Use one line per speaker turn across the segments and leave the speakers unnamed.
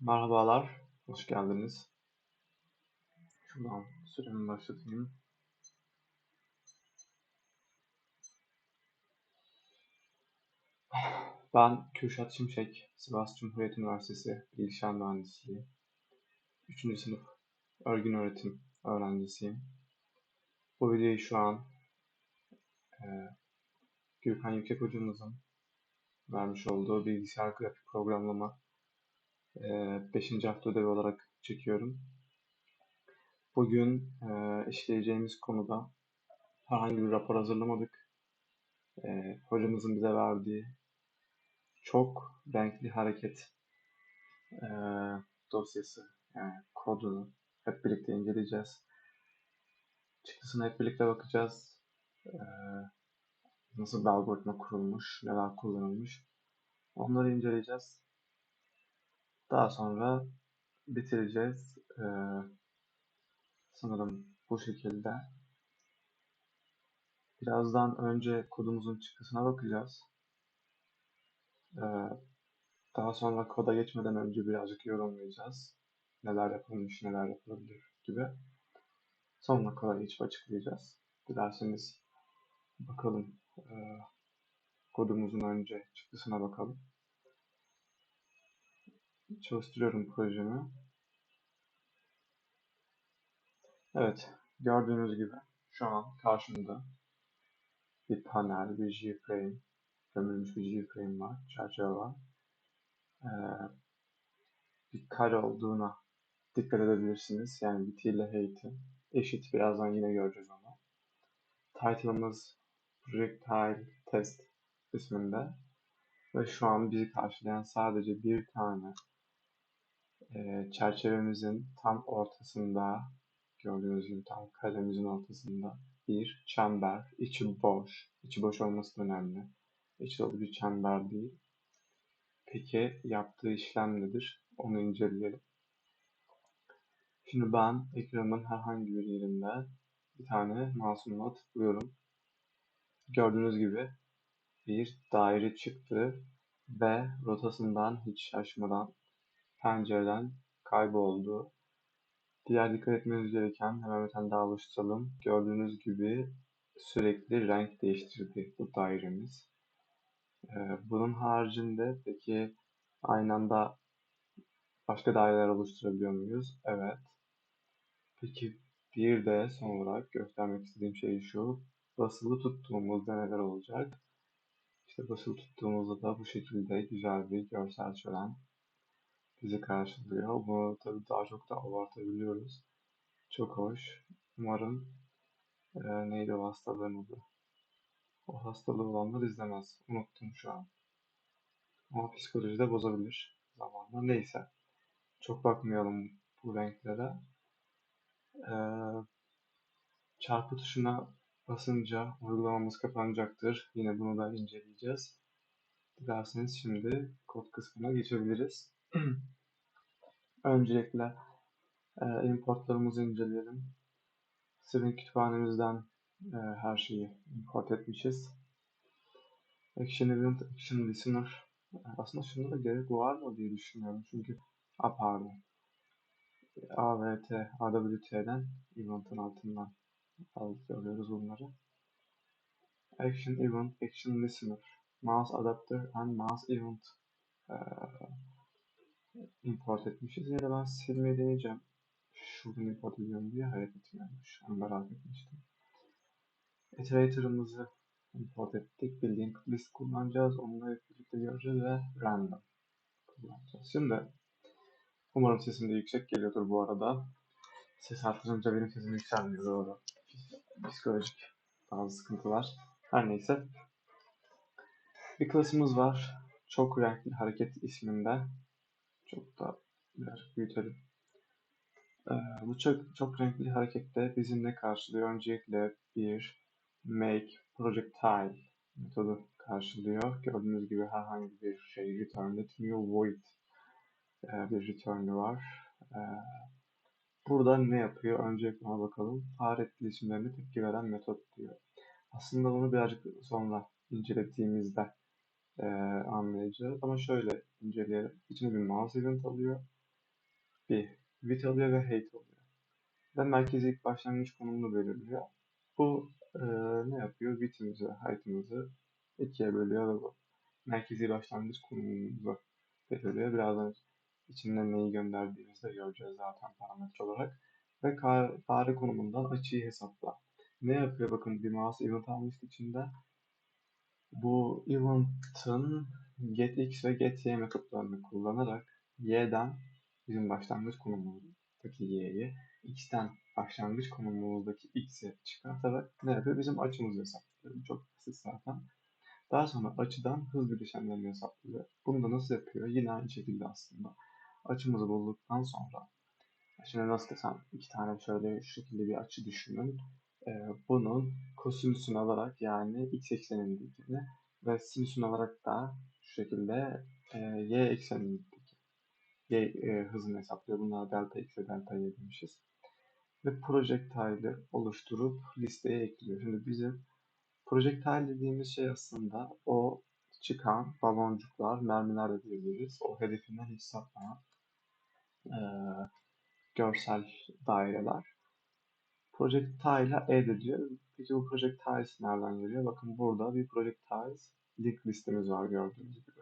Merhabalar, hoş geldiniz. Şuradan süremi başlatayım. Ben Kürşat Şimşek, Sivas Cumhuriyet Üniversitesi Bilgisayar Mühendisliği. 3. sınıf örgün öğretim öğrencisiyim. Bu videoyu şu an e, Gürkan Yüksek hocamızın vermiş olduğu bilgisayar grafik programlama 5. E, hafta ödevi olarak çekiyorum. Bugün e, işleyeceğimiz konuda herhangi bir rapor hazırlamadık. E, hocamızın bize verdiği çok renkli hareket e, dosyası, yani kodunu hep birlikte inceleyeceğiz. Çıktısına hep birlikte bakacağız. Nasıl bir algoritma kurulmuş, neler kullanılmış. Onları inceleyeceğiz. Daha sonra bitireceğiz. Ee, sanırım bu şekilde. Birazdan önce kodumuzun çıktısına bakacağız. Ee, daha sonra koda geçmeden önce birazcık yorumlayacağız. Neler yapılmış, neler yapılabilir gibi. Sonra koda geçip açıklayacağız. Dilerseniz bakalım e, kodumuzun önce çıktısına bakalım. Çalıştırıyorum projemi. Evet, gördüğünüz gibi şu an karşımda bir panel, bir G-frame, gömülmüş bir G-frame var, çerçeve var. Ee, bir kare olduğuna dikkat edebilirsiniz. Yani bit ile height'i eşit. Birazdan yine göreceğiz onu. Title'ımız Projectile Test isminde. Ve şu an bizi karşılayan sadece bir tane e, çerçevemizin tam ortasında gördüğünüz gibi tam kalemizin ortasında bir çember, içi boş. içi boş olması önemli. İçi dolu bir çember değil. Peki yaptığı işlem nedir? Onu inceleyelim. Şimdi ben ekranın herhangi bir yerinde bir tane masumla tıklıyorum. Gördüğünüz gibi bir daire çıktı ve rotasından hiç şaşmadan pencereden kayboldu. Diğer dikkat etmeniz gereken hemen bir tane daha oluşturalım. Gördüğünüz gibi sürekli renk değiştirdi bu dairemiz. Ee, bunun haricinde peki aynı anda başka daireler oluşturabiliyor muyuz? Evet. Peki bir de son olarak göstermek istediğim şey şu. Basılı tuttuğumuzda neler olacak? İşte basılı tuttuğumuzda da bu şekilde güzel bir görsel şölen bizi karşılıyor. Bunu tabii daha çok da abartabiliyoruz. Çok hoş. Umarım e, neydi o hastalığın adı? O hastalığı olanlar izlemez. Unuttum şu an. Ama psikoloji de bozabilir zamanla. Neyse. Çok bakmayalım bu renklere. Ee, çarpı tuşuna basınca uygulamamız kapanacaktır. Yine bunu da inceleyeceğiz. Dilerseniz şimdi kod kısmına geçebiliriz. Öncelikle e, importlarımızı inceleyelim. String kütüphanemizden e, her şeyi import etmişiz. Action Event, Action Listener. E, aslında şunda da gerek var mı diye düşünüyorum. Çünkü a pardon. AVT, AWT'den event'ın altından alıyoruz bunları. Action Event, Action Listener, Mouse Adapter and Mouse Event e, import etmişiz. Ya da ben silmeyi deneyeceğim. Şuradan import ediyorum diye hayret etmiyormuş. Onu merak etmiştim. Iterator'ımızı import ettik. Bildiğin list kullanacağız. Onunla birlikte göreceğiz ve random kullanacağız. Şimdi umarım sesim de yüksek geliyordur bu arada. Ses artırınca benim sesim yükselmiyor doğru. Psikolojik bazı sıkıntılar. Her neyse. Bir klasımız var. Çok renkli hareket isminde. Çok da biraz büyütelim. Ee, bu çok, çok renkli harekette bizim ne karşılıyor? Öncelikle bir make projectile metodu karşılıyor. Gördüğünüz gibi herhangi bir şey return etmiyor. Void e, bir return'ü var. E, burada ne yapıyor? Öncelikle ona bakalım. Fare etkileşimlerine tepki veren metot diyor. Aslında bunu birazcık sonra incelediğimizde e, anlayacağız. Ama şöyle inceleyelim. İçine bir mouse event alıyor. bir width alıyor ve height alıyor. Ve merkezi ilk başlangıç konumunu belirliyor. Bu e, ne yapıyor? Width'imizi, height'imizi ikiye bölüyor ve bu merkezi başlangıç konumumuzu belirliyor. Birazdan içinden neyi gönderdiğimizi de göreceğiz zaten parametre olarak. Ve fare konumundan açıyı hesapla. Ne yapıyor? Bakın bir mouse event almıştı içinde. Bu event'ın getX ve getY metotlarını kullanarak y'den bizim başlangıç konumumuzdaki y'yi x'ten başlangıç konumumuzdaki x'i çıkartarak ne yapıyor? Bizim açımızı hesaplıyor. Çok basit zaten. Daha sonra açıdan hız bileşenlerini hesaplıyor. Bunu da nasıl yapıyor? Yine aynı şekilde aslında. Açımızı bulduktan sonra şimdi nasıl desem iki tane şöyle şu şekilde bir açı düşünün. Ee, bunun kosinüsünü alarak yani x eksenindekini ve sinüsünü alarak da şu şekilde e, y eksenindeki y e, hızını hesaplıyor. Bunlara delta x ve delta y demişiz. Ve projectile'i oluşturup listeye ekliyor. Şimdi bizim projectile dediğimiz şey aslında o çıkan baloncuklar, mermiler de diyebiliriz. O hedefinden hiç sapmayan e, görsel daireler. Projectile'a add diyor. Peki bu projectiles nereden geliyor? Bakın burada bir projectiles link listemiz var gördüğünüz gibi.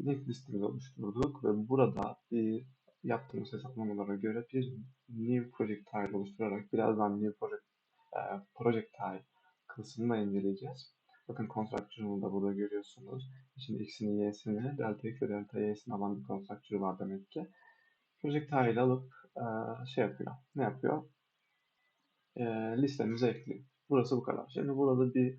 Link listemizi oluşturduk ve burada bir yaptığımız hesaplamalara göre bir new projectile oluşturarak birazdan new project, e, projectile kısmını da inceleyeceğiz. Bakın constructor'ını da burada görüyorsunuz. Şimdi x'ini, y'sini, delta x ve delta y'sini alan bir constructor var demek ki. Projectile alıp e, şey yapıyor. Ne yapıyor? E, listemize ekliyor. Burası bu kadar. Şimdi burada bir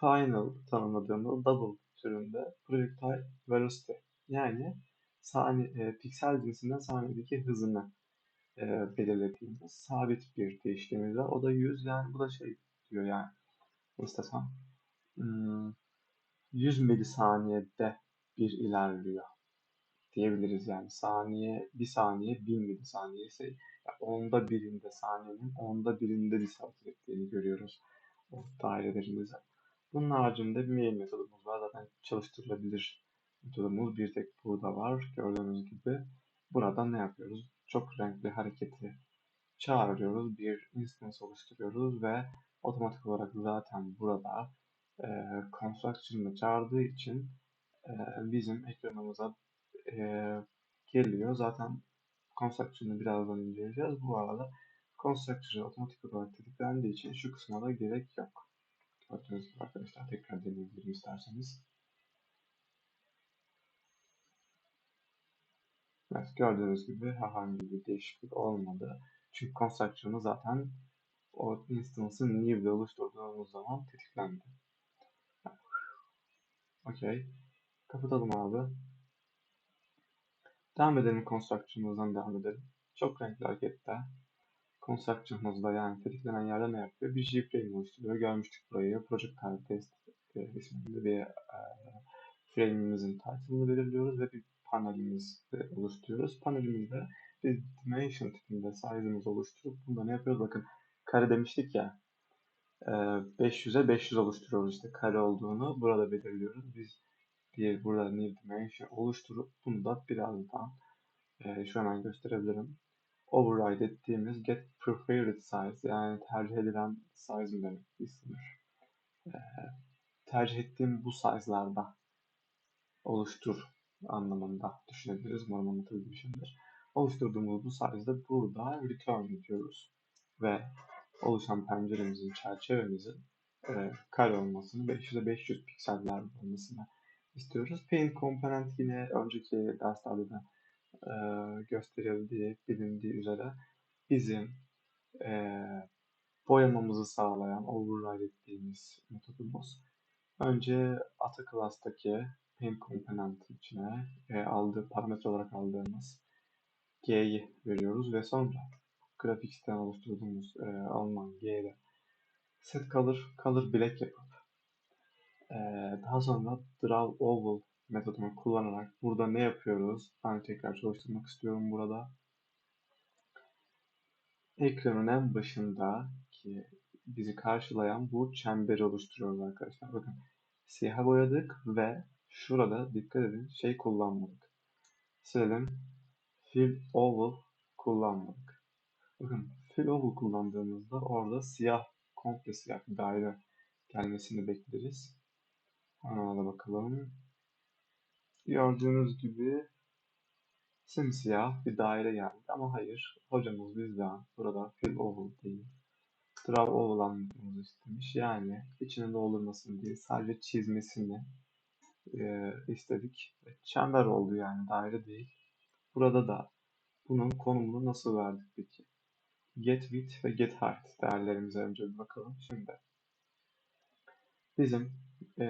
final tanımladığımda double türünde projectile velocity yani saniye, e, piksel cinsinden saniyedeki hızını e, belirlediğimiz sabit bir değişkenimiz var. O da 100 yani bu da şey diyor yani istesem 100 hmm, milisaniyede bir ilerliyor diyebiliriz yani saniye bir saniye bin milisaniye ise onda birinde saniyenin onda birinde bir hareket ettiğini görüyoruz o dairelerimizde. Bunun haricinde bir mail metodumuz var. Zaten çalıştırılabilir metodumuz bir tek burada var. Gördüğünüz gibi burada ne yapıyoruz? Çok renkli hareketi çağırıyoruz. Bir instance oluşturuyoruz ve otomatik olarak zaten burada e, construction'ı çağırdığı için e, bizim ekranımıza e, geliyor. Zaten construction'ı birazdan inceleyeceğiz. Bu arada constructor otomatik olarak tetiklendiği için şu kısma da gerek yok. Gördüğünüz gibi arkadaşlar tekrar deneyebilirim isterseniz. Evet, gördüğünüz gibi herhangi bir değişiklik olmadı. Çünkü construction'ı zaten o instance'ı new'de oluşturduğumuz zaman tetiklendi. Okey. Kapatalım abi. Devam edelim construction'ımızdan devam edelim. Çok renkli harekette. Construction'ımızda yani tetiklenen yerde ne yapıyor? Bir G-frame oluşturuyor. Görmüştük burayı. Project Type Test e, isminde bir e, frame'imizin title'ını belirliyoruz ve bir panelimiz oluşturuyoruz. Panelimizde bir dimension tipinde size'ımızı oluşturup bunda ne yapıyoruz? Bakın kare demiştik ya 500'e 500 oluşturuyoruz işte kare olduğunu burada belirliyoruz. Biz bir burada new dimension oluşturup bunu da birazdan e, şu hemen gösterebilirim. Override ettiğimiz get preferred size yani tercih edilen size demek bir sınır. E, tercih ettiğim bu size'larda oluştur anlamında düşünebiliriz. Umarım anlatabilmişimdir. Oluşturduğumuz bu size'da burada return ediyoruz. Ve oluşan penceremizin, çerçevemizin e, kare olmasını, 500'e 500 pikseller olmasını istiyoruz. Paint Component yine önceki derslerde de e, gösterildiği, bilindiği üzere bizim e, boyamamızı sağlayan, override ettiğimiz metodumuz. Önce Ata class'taki Paint Component içine e, aldığı, parametre olarak aldığımız G'yi veriyoruz ve sonra Graphics'ten oluşturduğumuz e, alınan G'de set color, color black yapıp daha sonra draw oval metodunu kullanarak burada ne yapıyoruz? Ben tekrar çalıştırmak istiyorum burada. Ekranın en başında ki bizi karşılayan bu çemberi oluşturuyoruz arkadaşlar. Bakın siyaha boyadık ve şurada dikkat edin şey kullanmadık. Silelim fill oval kullanmadık. Bakın fill oval kullandığımızda orada siyah, komple siyah bir daire gelmesini bekleriz. Ona bakalım. Gördüğünüz gibi simsiyah bir daire geldi ama hayır hocamız bizden burada fill oval değil draw oval anlatmamızı istemiş. Yani içine doldurmasını değil sadece çizmesini e, istedik. Çember oldu yani daire değil. Burada da bunun konumunu nasıl verdik peki? Get width ve get height değerlerimize önce bir bakalım. Şimdi bizim e,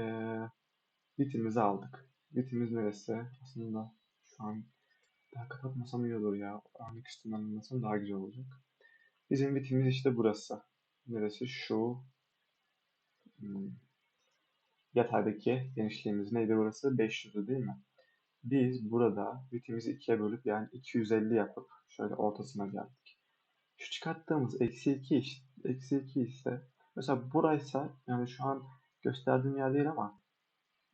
width'imizi aldık. Width'imiz neresi? Aslında şu an daha kapatmasam iyi olur ya. Örnek üstünden anlasam daha güzel olacak. Bizim width'imiz işte burası. Neresi? Şu hmm, yataydaki genişliğimiz neydi burası? 500'dü değil mi? Biz burada width'imizi ikiye bölüp yani 250 yapıp şöyle ortasına geldik. Şu çıkarttığımız eksi 2 işte, eksi 2 ise mesela buraysa yani şu an gösterdiğim yer değil ama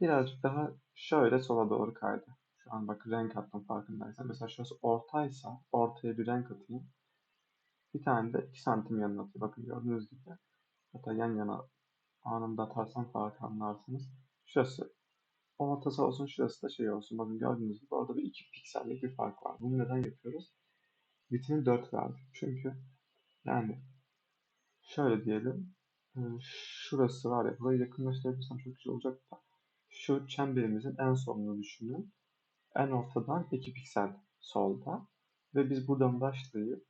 birazcık daha şöyle sola doğru kaydı. Şu an bak renk attım farkındaysan. Mesela şurası ortaysa ortaya bir renk atayım. Bir tane de 2 santim yanına atayım. Bakın gördüğünüz gibi. Hatta yan yana anında atarsam fark anlarsınız. Şurası ortası olsun şurası da şey olsun. Bakın gördüğünüz gibi orada bir 2 piksellik bir fark var. Bunu neden yapıyoruz? Bitini 4 verdim. Çünkü yani şöyle diyelim. E, şurası var ya burayı yakınlaştırabilirsem çok güzel olacak da. Şu çemberimizin en sonunu düşünün. En ortadan 2 piksel solda. Ve biz buradan başlayıp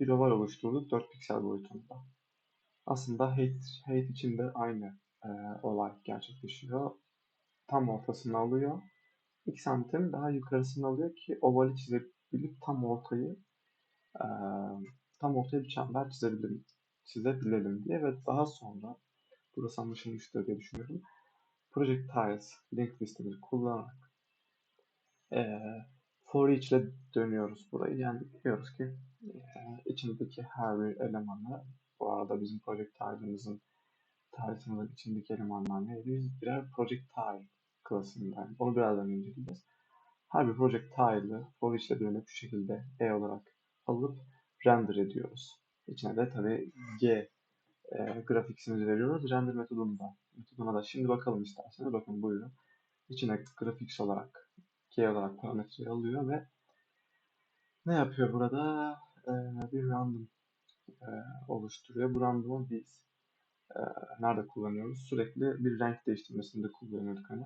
bir oval oluşturduk 4 piksel boyutunda. Aslında height, height için de aynı e, olay gerçekleşiyor. Tam ortasını alıyor. 2 santim daha yukarısını alıyor ki ovali çizebilip tam ortayı e, tam ortaya bir çember çizebilirim, çizebilelim diye ve daha sonra burası anlaşılmıştır diye düşünüyorum. Projectiles link listemizi kullanarak e, for each ile dönüyoruz burayı. Yani diyoruz ki e, içindeki her bir elemanı bu arada bizim projectile'ımızın tarihimizin içindeki elemanlar neydi? Biz birer projectile klasından. Onu birazdan inceleyeceğiz. Her bir projectile'ı for each ile dönüp şu şekilde E olarak alıp render ediyoruz. İçine de tabi G e, grafiksimizi veriyoruz. Render metodunda. Metoduna da şimdi bakalım isterseniz. Bakın buyurun. İçine graphics olarak G olarak parametreyi alıyor ve ne yapıyor burada? Ee, bir random e, oluşturuyor. Bu random'u biz e, nerede kullanıyoruz? Sürekli bir renk değiştirmesinde kullanıyorduk hani.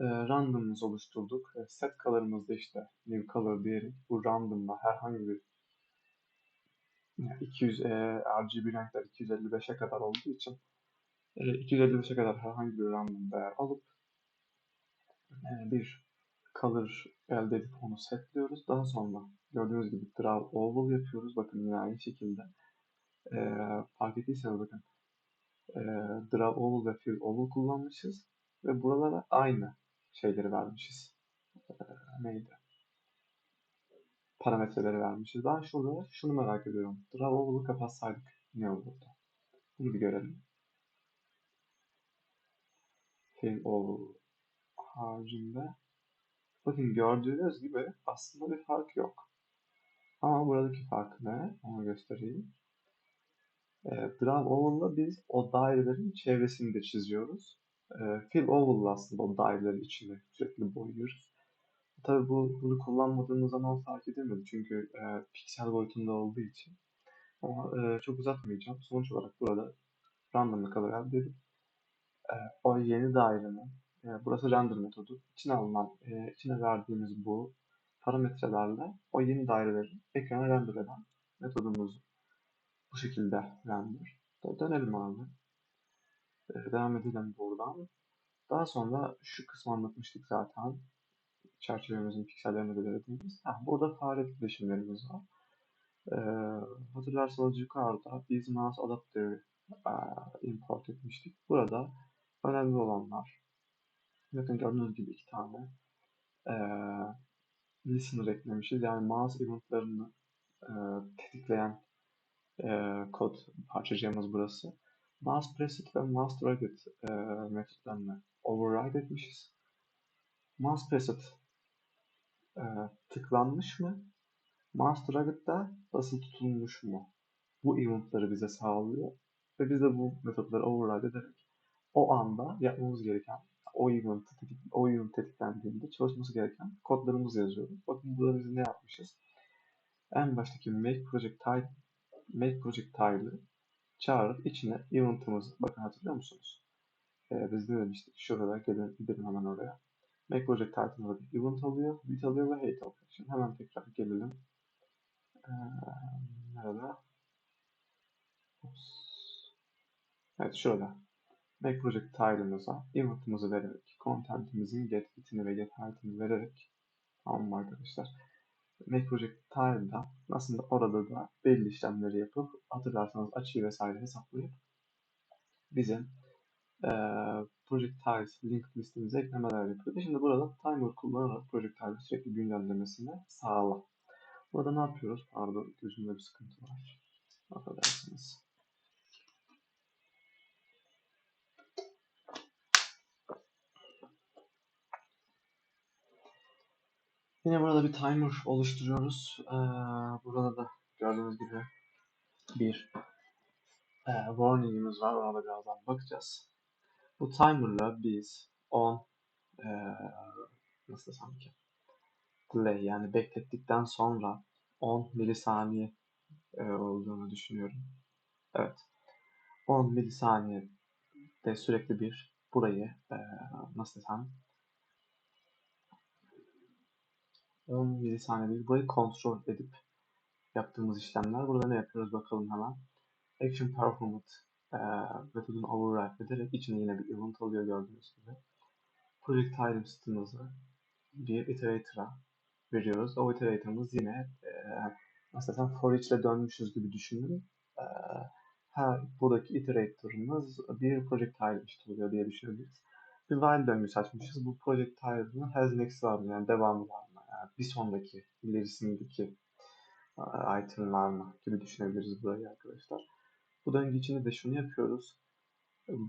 E, random'ımızı oluşturduk. E, set color'ımızda işte new color diyelim. Bu random'la herhangi bir yani 200 e, RGB renkler 255'e kadar olduğu için e, 255'e kadar herhangi bir random değer alıp e, bir color elde edip onu setliyoruz. Daha sonra gördüğünüz gibi draw oval yapıyoruz. Bakın yine aynı şekilde. E, fark ettiyseniz bakın e, draw oval ve fill oval kullanmışız. Ve buralara aynı şeyleri vermişiz. E, neydi? Parametreleri vermişiz. Ben şurada şunu merak ediyorum. Draw oval'ı kapatsaydık ne olurdu? Bunu bir görelim. Fill oval haricinde Bakın gördüğünüz gibi aslında bir fark yok. Ama buradaki fark ne? Onu göstereyim. E, Draw Oval'la biz o dairelerin çevresini de çiziyoruz. E, Fill Oval'la aslında o dairelerin içini sürekli boyuyoruz. Tabii bu, bunu kullanmadığımız zaman fark edilmedi çünkü e, piksel boyutunda olduğu için. Ama e, çok uzatmayacağım. Sonuç olarak burada random'lık kadar elde edip e, o yeni dairenin e, burası render metodu. İçine alınan, e, içine verdiğimiz bu parametrelerle o yeni daireleri ekrana render eden metodumuz bu şekilde render. Dönelim abi. E, devam edelim buradan. Daha sonra şu kısmı anlatmıştık zaten. Çerçevemizin piksellerini belirlediğimiz. Ha, burada fare etkileşimlerimiz var. E, hatırlarsanız yukarıda biz mouse adaptörü e, import etmiştik. Burada önemli olanlar Bakın gördüğünüz gibi iki tane e, listener eklemişiz. Yani mouse eventlarını e, tetikleyen e, kod parçacığımız burası. Mouse preset ve mouse target e, metotlarını override etmişiz. Mouse preset e, tıklanmış mı? Mouse target'ta basılı tutulmuş mu? Bu eventları bize sağlıyor ve biz de bu metotları override ederek o anda yapmamız gereken o event, o event tetiklendiğinde çalışması gereken kodlarımızı yazıyoruz. Bakın burada biz ne yapmışız? En baştaki make project type make project tile'ı çağırıp içine event'ımızı bakın hatırlıyor musunuz? Ee, biz ne demiştik? Şurada gelin, gidelim hemen oraya. Make project title'da bir event alıyor, bit alıyor ve hate alıyor. Şimdi hemen tekrar gelelim. Ee, nerede? Oops. Evet şurada. Make project tile'ımıza event'ımızı vererek, content'imizin get bitini ve get height'ini vererek tamam mı arkadaşlar? Make project tile'da aslında orada da belli işlemleri yapıp hatırlarsanız açıyı vesaire hesaplayıp bizim e, project tiles link listemize eklemeler yapıyor. Şimdi burada timer kullanarak project tile'ı sürekli güncellemesini sağla. Burada ne yapıyoruz? Pardon gözümde bir sıkıntı var. Affedersiniz. Yine burada bir timer oluşturuyoruz. Ee, burada da gördüğünüz gibi bir e, warning'imiz var. Ona da birazdan bakacağız. Bu timer'la biz on e, nasıl desem ki delay yani beklettikten sonra 10 milisaniye e, olduğunu düşünüyorum. Evet. 10 milisaniye de sürekli bir burayı e, nasıl desem 10 milisaniyede burayı kontrol edip yaptığımız işlemler. Burada ne yapıyoruz bakalım hemen. Action Performance e, metodunu override ederek içine yine bir event alıyor gördüğünüz gibi. Project item system'ımızı bir iterator'a veriyoruz. O iterator'ımız yine e, desem for each ile dönmüşüz gibi düşünün. E, her buradaki iterator'ımız bir project tile işte oluyor diye düşünebiliriz. Bir while döngüsü açmışız. Bu project tile'ın has next var mı? Yani devamı var mı? Yani bir sonraki, ilerisindeki item var mı? Gibi düşünebiliriz burayı arkadaşlar. Bu döngü içinde de şunu yapıyoruz.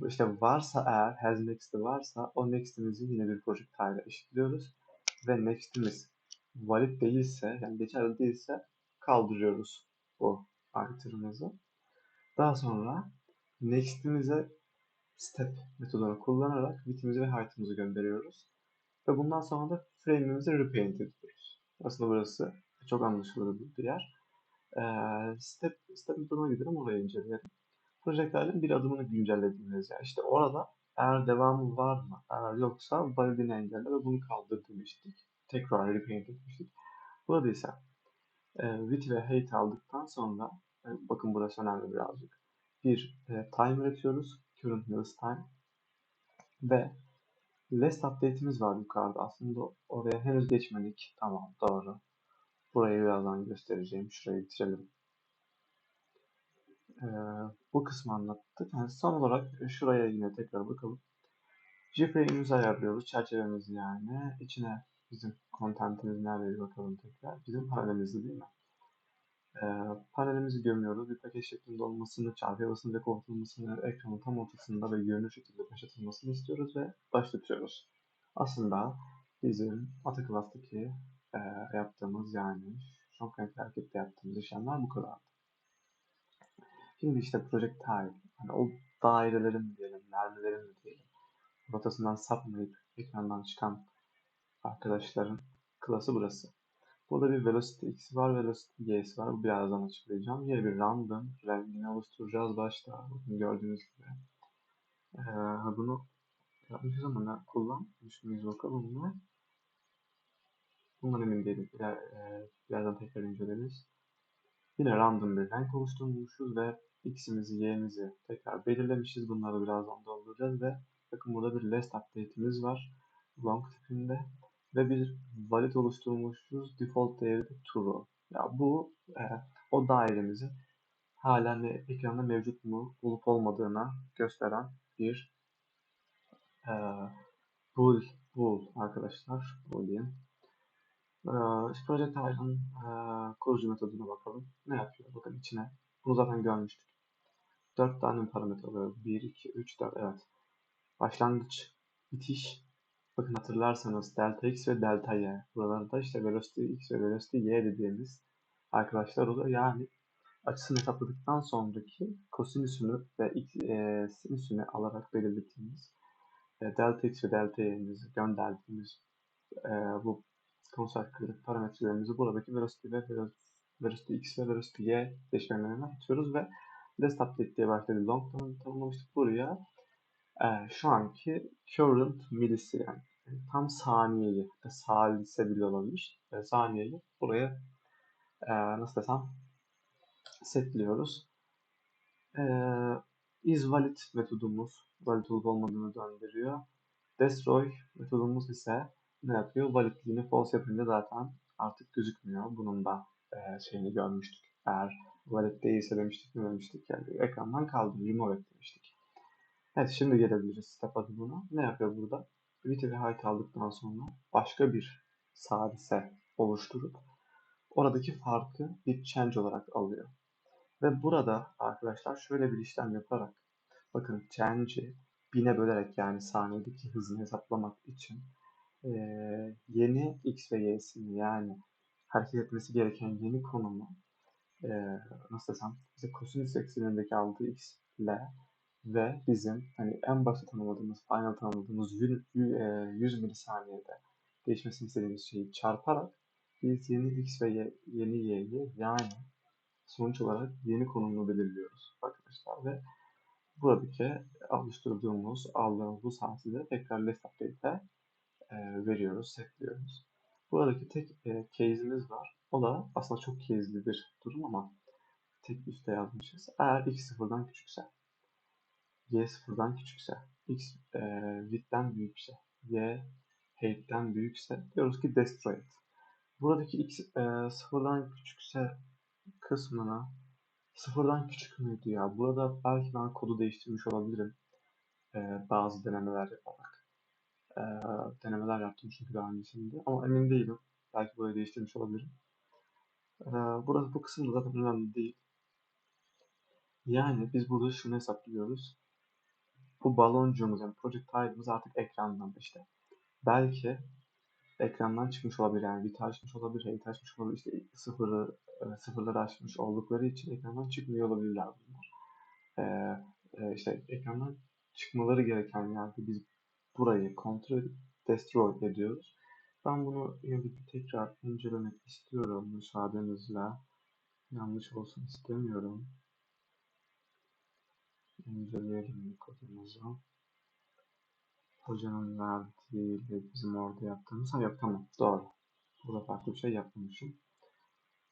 İşte varsa eğer has next'i varsa o next'imizi yine bir project tile eşitliyoruz. Ve next'imiz valid değilse yani geçerli değilse kaldırıyoruz bu item'ımızı. Daha sonra next'imize step metodunu kullanarak bitimizi ve height'ımızı gönderiyoruz. Ve bundan sonra da frame'imizi repaint ediyoruz. Aslında burası çok anlaşılır bir yer. Ee, step, step metoduna gidelim oraya inceleyelim. Projektlerin bir adımını güncellediğimiz yer. İşte orada eğer devamı var mı? Eğer yoksa validini engelle ve bunu kaldır demiştik. Tekrar repaint etmiştik. Burada ise e, width ve height aldıktan sonra e, bakın burası önemli birazcık. Bir e, time üretiyoruz. Current newest time. Ve last update'imiz var yukarıda. Aslında oraya henüz geçmedik. Tamam doğru. Burayı birazdan göstereceğim. Şurayı bitirelim. Ee, bu kısmı anlattık. Yani son olarak şuraya yine tekrar bakalım. JFrame'imizi ayarlıyoruz. Çerçevemizi yani. İçine bizim contentimiz nerede bakalım tekrar. Bizim panelimizde değil mi? Ee, panelimizi gömüyoruz. Bir paket şeklinde olmasını, çarpıya basınca korkutulmasını, ekranın tam ortasında ve görünür şekilde başlatılmasını istiyoruz ve başlatıyoruz. Aslında bizim Ataclass'taki e, yaptığımız yani son renkli harekette yaptığımız işlemler bu kadar. Şimdi işte projectile, yani o dairelerin diyelim, mermilerin diyelim, rotasından sapmayıp ekrandan çıkan arkadaşların klası burası. Burada bir velocity x var, velocity y'si var. Bu birazdan açıklayacağım. Yine bir random rengini oluşturacağız başta. Bakın gördüğünüz gibi. Ee, bunu yapmışız ama ne kullanmış mıyız bakalım mı? Bundan emin değilim. Bir, e, birazdan tekrar inceleriz. Yine random bir renk oluşturmuşuz ve x'imizi, y'mizi tekrar belirlemişiz. Bunları birazdan dolduracağız ve bakın burada bir last update'imiz var. Long tipinde ve bir valid oluşturmuşuz. Default değeri de true. Ya bu e, o dairemizin halen ekranda mevcut mu olup olmadığına gösteren bir e, bool, bool arkadaşlar. Boolean. Project Tile'ın e, kurucu metoduna bakalım. Ne yapıyor? Bakın içine. Bunu zaten görmüştük. 4 tane parametre alıyor. 1, 2, 3, 4. Evet. Başlangıç, bitiş, Bakın hatırlarsanız delta x ve delta y. Buralarda işte velocity x ve velocity y dediğimiz arkadaşlar oluyor. Yani açısını hesapladıktan sonraki kosinüsünü ve x, e, sinüsünü alarak belirlediğimiz e, delta x ve delta y'imizi gönderdiğimiz e, bu konsantrelik parametrelerimizi buradaki velocity ve velocity x ve velocity y değişkenlerine atıyoruz ve last update diye başladığı long tanımlamıştık buraya e, şu anki current millisi yani tam saniyeyi salise bile olabilir e, saniyeyi buraya e, nasıl desem setliyoruz. E, is valid metodumuz valid olup olmadığını döndürüyor. Destroy metodumuz ise ne yapıyor? Validliğini false yapınca zaten artık gözükmüyor. Bunun da e, şeyini görmüştük. Eğer valid değilse demiştik mi demiştik yani ekrandan kaldı. Remove demiştik. Evet şimdi gelebiliriz step adımına. Ne yapıyor burada? Ve height aldıktan sonra başka bir sadise oluşturup oradaki farkı bir change olarak alıyor. Ve burada arkadaşlar şöyle bir işlem yaparak bakın change'i bine bölerek yani saniyedeki hızını hesaplamak için yeni x ve y'sini yani hareket etmesi gereken yeni konumu e, nasıl desem bize kosinüs eksenindeki aldığı x ile ve bizim hani en başta tanımladığımız, final tanımladığımız 100, 100 milisaniyede değişmesini istediğimiz şeyi çarparak biz yeni x ve y, yeni y'yi yani sonuç olarak yeni konumunu belirliyoruz arkadaşlar ve buradaki oluşturduğumuz, aldığımız bu saati de tekrar list update'e e, veriyoruz, setliyoruz. Buradaki tek e, case'imiz var. O da aslında çok case'li bir durum ama tek üstte yazmışız. Eğer x sıfırdan küçükse, y sıfırdan küçükse, x e, width'ten büyükse, y height'ten büyükse diyoruz ki destroy it. Buradaki x e, sıfırdan küçükse kısmına sıfırdan küçük müydü ya? Burada belki ben kodu değiştirmiş olabilirim. E, bazı denemeler yaparak. E, denemeler yaptım çünkü daha öncesinde. Ama emin değilim. Belki böyle değiştirmiş olabilirim. E, burası bu kısım da zaten önemli değil. Yani biz burada şunu hesaplıyoruz. Bu baloncuğumuz yani projectile'ımız artık ekrandan işte. Belki ekrandan çıkmış olabilir yani bir açmış olabilir, hey açmış olabilir işte sıfırı sıfırları açmış oldukları için ekrandan çıkmıyor olabilirler bunlar. E, e, işte ekrandan çıkmaları gereken yerde biz burayı kontrol destroy ediyoruz. Ben bunu bir tekrar incelemek istiyorum müsaadenizle. Yanlış olsun istemiyorum. İnceleyelim kodumuzu. Hocanın verdiğiyle bizim orada yaptığımız. Ha yok tamam doğru. Burada farklı bir şey yapmamışım.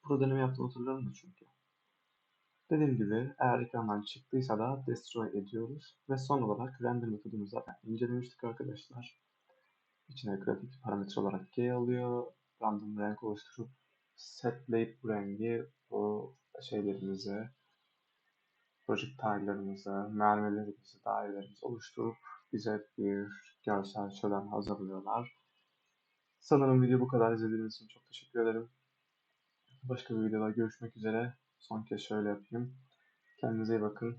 Burada deneme yaptığımı hatırlıyorum da çünkü. Dediğim gibi eğer ekrandan çıktıysa da destroy ediyoruz. Ve son olarak render metodumuzu zaten incelemiştik arkadaşlar. İçine grafik parametre olarak G alıyor. Random renk oluşturup setleyip bu rengi bu şeylerimizi projectile'larımızı, mermilerimizi, dairelerimizi oluşturup bize bir görsel şölen hazırlıyorlar. Sanırım video bu kadar izlediğiniz için çok teşekkür ederim. Başka bir videoda görüşmek üzere. Son kez şöyle yapayım. Kendinize iyi bakın.